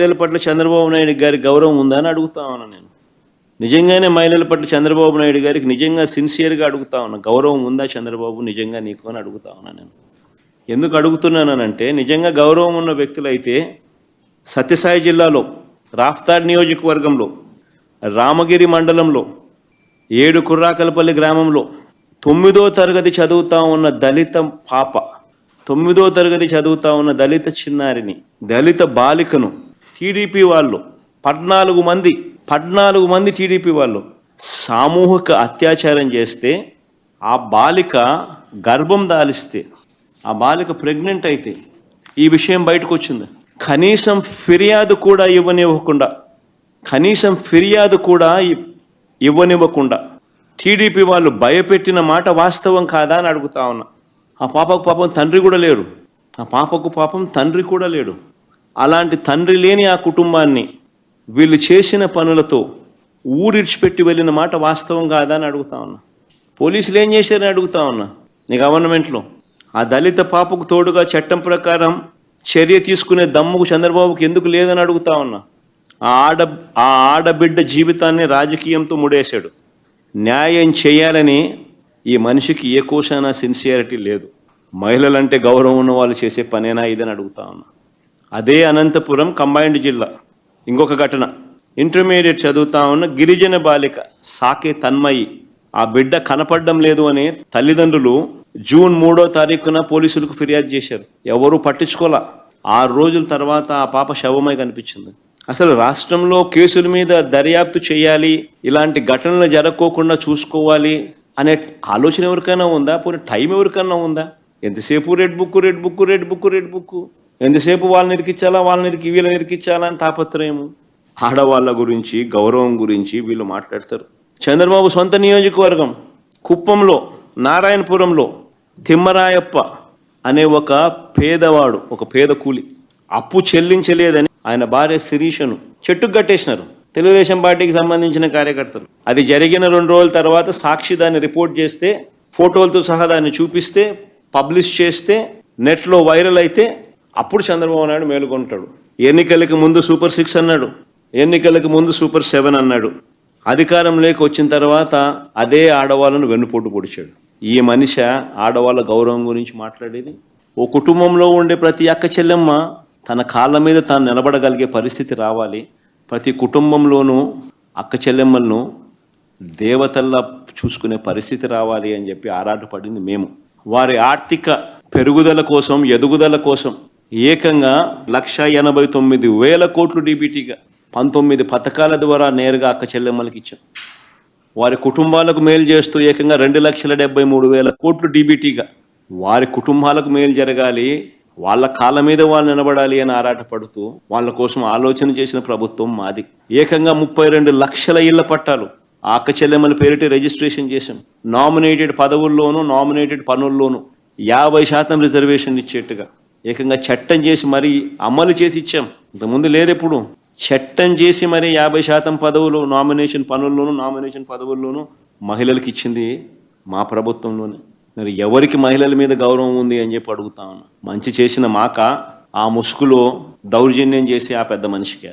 మహిళల పట్ల చంద్రబాబు నాయుడు గారి గౌరవం ఉందా అని అడుగుతా ఉన్నా నేను. నిజంగానే మహిళల పట్ల చంద్రబాబు నాయుడు గారికి నిజంగా సిన్సియర్గా అడుగుతా ఉన్నా. గౌరవం ఉందా చంద్రబాబు? నిజంగా నీకు అని అడుగుతా ఉన్నా నేను. ఎందుకు అడుగుతున్నానంటే నిజంగా గౌరవం ఉన్న వ్యక్తులైతే సత్యసాయి జిల్లాలో రాఫ్తాడ్ నియోజకవర్గంలో రామగిరి మండలంలో ఏడు కుర్రాకలపల్లి గ్రామంలో తొమ్మిదో తరగతి చదువుతా ఉన్న దళిత పాప తొమ్మిదో తరగతి చదువుతా ఉన్న దళిత చిన్నారిని దళిత బాలికను టీడీపీ వాళ్ళు పద్నాలుగు మంది పద్నాలుగు మంది టీడీపీ వాళ్ళు సామూహిక అత్యాచారం చేస్తే ఆ బాలిక గర్భం దాలిస్తే ఆ బాలిక ప్రెగ్నెంట్ అయితే ఈ విషయం బయటకు వచ్చింది కనీసం ఫిర్యాదు కూడా ఇవ్వనివ్వకుండా కనీసం ఫిర్యాదు కూడా ఇవ్వనివ్వకుండా టీడీపీ వాళ్ళు భయపెట్టిన మాట వాస్తవం కాదా అని అడుగుతా ఉన్నా. ఆ పాపకు పాపం తండ్రి కూడా లేడు. ఆ పాపకు పాపం తండ్రి కూడా లేడు. అలాంటి తండ్రి లేని ఆ కుటుంబాన్ని వీళ్ళు చేసిన పనులతో ఊరిడిచిపెట్టి వెళ్ళిన మాట వాస్తవం కాదా అని అడుగుతా ఉన్నా. పోలీసులు ఏం చేశారని అడుగుతా ఉన్నా. నీ గవర్నమెంట్లో ఆ దళిత పాపకు తోడుగా చట్టం ప్రకారం చర్య తీసుకునే దమ్ముకు చంద్రబాబుకి ఎందుకు లేదని అడుగుతా ఉన్నా. ఆ ఆడ ఆ ఆడబిడ్డ జీవితాన్ని రాజకీయంతో ముడేశాడు. న్యాయం చేయాలని ఈ మనిషికి ఏ కోశానా సిన్సియారిటీ లేదు. మహిళలంటే గౌరవం ఉన్న వాళ్ళు చేసే పనేనా ఇదని అడుగుతా ఉన్నా. అదే అనంతపురం కంబైన్డ్ జిల్లా. ఇంకొక ఘటన. ఇంటర్మీడియట్ చదువుతా ఉన్న గిరిజన బాలిక సాకే తన్మయి. ఆ బిడ్డ కనపడడం లేదు అని తల్లిదండ్రులు జూన్ మూడో తారీఖున పోలీసులకు ఫిర్యాదు చేశారు. ఎవరు పట్టించుకోలా. ఆరు రోజుల తర్వాత ఆ పాప శవమై కనిపించింది. అసలు రాష్ట్రంలో కేసుల మీద దర్యాప్తు చేయాలి ఇలాంటి ఘటనలు జరగకోకుండా చూసుకోవాలి అనే ఆలోచన ఎవరికైనా ఉందా? పోనీ టైం ఎవరికైనా ఉందా? ఎంతసేపు red book red book red book red book ఎంతసేపు వాళ్ళని ఇరికిచ్చాలా వాళ్ళని ఇరికి వీళ్ళని ఇరికిచ్చాలా అని తాపత్రయము? ఆడవాళ్ళ గురించి గౌరవం గురించి వీళ్ళు మాట్లాడతారు. చంద్రబాబు సొంత నియోజకవర్గం కుప్పంలో నారాయణపురంలో తిమ్మరాయప్ప అనే ఒక పేదవాడు ఒక పేద కూలి. అప్పు చెల్లించలేదని ఆయన భార్య శిరీషను చెట్టుకు కట్టేసినారు. తెలుగుదేశం పార్టీకి సంబంధించిన కార్యకర్తలు. అది జరిగిన రెండు రోజుల తర్వాత సాక్షి దాన్ని రిపోర్ట్ చేస్తే ఫోటోలతో సహా దాన్ని చూపిస్తే పబ్లిష్ చేస్తే నెట్లో వైరల్ అయితే అప్పుడు చంద్రబాబు నాయుడు మేలుకొంటాడు. ఎన్నికలకి ముందు సూపర్ సిక్స్ అన్నాడు. ఎన్నికలకు ముందు సూపర్ సెవెన్ అన్నాడు. అధికారంలోకి వచ్చిన తర్వాత అదే ఆడవాళ్ళను వెన్నుపోటు పొడిచాడు. ఈ మనిషి ఆడవాళ్ళ గౌరవం గురించి మాట్లాడేది? ఓ కుటుంబంలో ఉండే ప్రతి అక్క చెల్లెమ్మ తన కాళ్ళ మీద తాను నిలబడగలిగే పరిస్థితి రావాలి. ప్రతి కుటుంబంలోనూ అక్క చెల్లెమ్మలను దేవతల్లా చూసుకునే పరిస్థితి రావాలి అని చెప్పి ఆరాటపడింది మేము. వారి ఆర్థిక పెరుగుదల కోసం ఎదుగుదల కోసం ఏకంగా లక్ష ఎనభై తొమ్మిది వేల కోట్లు డీబీటీగా పంతొమ్మిది పథకాల ద్వారా నేరుగా అక్క చెల్లెమ్మలకి ఇచ్చాం. వారి కుటుంబాలకు మేలు చేస్తూ ఏకంగా రెండు లక్షల డెబ్బై మూడు వేల కోట్లు డీబీటీగా వారి కుటుంబాలకు మేలు జరగాలి వాళ్ళ కాళ్ళ మీద వాళ్ళు నిలబడాలి అని ఆరాటపడుతూ వాళ్ళ కోసం ఆలోచన చేసిన ప్రభుత్వం మాది. ఏకంగా ముప్పై రెండు లక్షల ఇళ్ళ పట్టాలు ఆ అక్క చెల్లెమ్మల పేరిట రిజిస్ట్రేషన్ చేశాం. నామినేటెడ్ పదవుల్లోనూ నామినేటెడ్ పనుల్లోనూ యాభై శాతం రిజర్వేషన్ ఇచ్చేట్టుగా. ఏకంగా చట్టం చేసి మరీ అమలు చేసి ఇచ్చాం. ఇంతకుముందు లేదు ఎప్పుడు చట్టం చేసి మరి యాభై శాతం పదవులు నామినేషన్ పనుల్లోనూ నామినేషన్ పదవుల్లోనూ మహిళలకు ఇచ్చింది మా ప్రభుత్వంలోనే. మరి ఎవరికి మహిళల మీద గౌరవం ఉంది అని చెప్పి అడుగుతా ఉన్నా. మంచి చేసిన మాక ఆ ముసుగులో దౌర్జన్యం చేసి ఆ పెద్ద మనిషికి.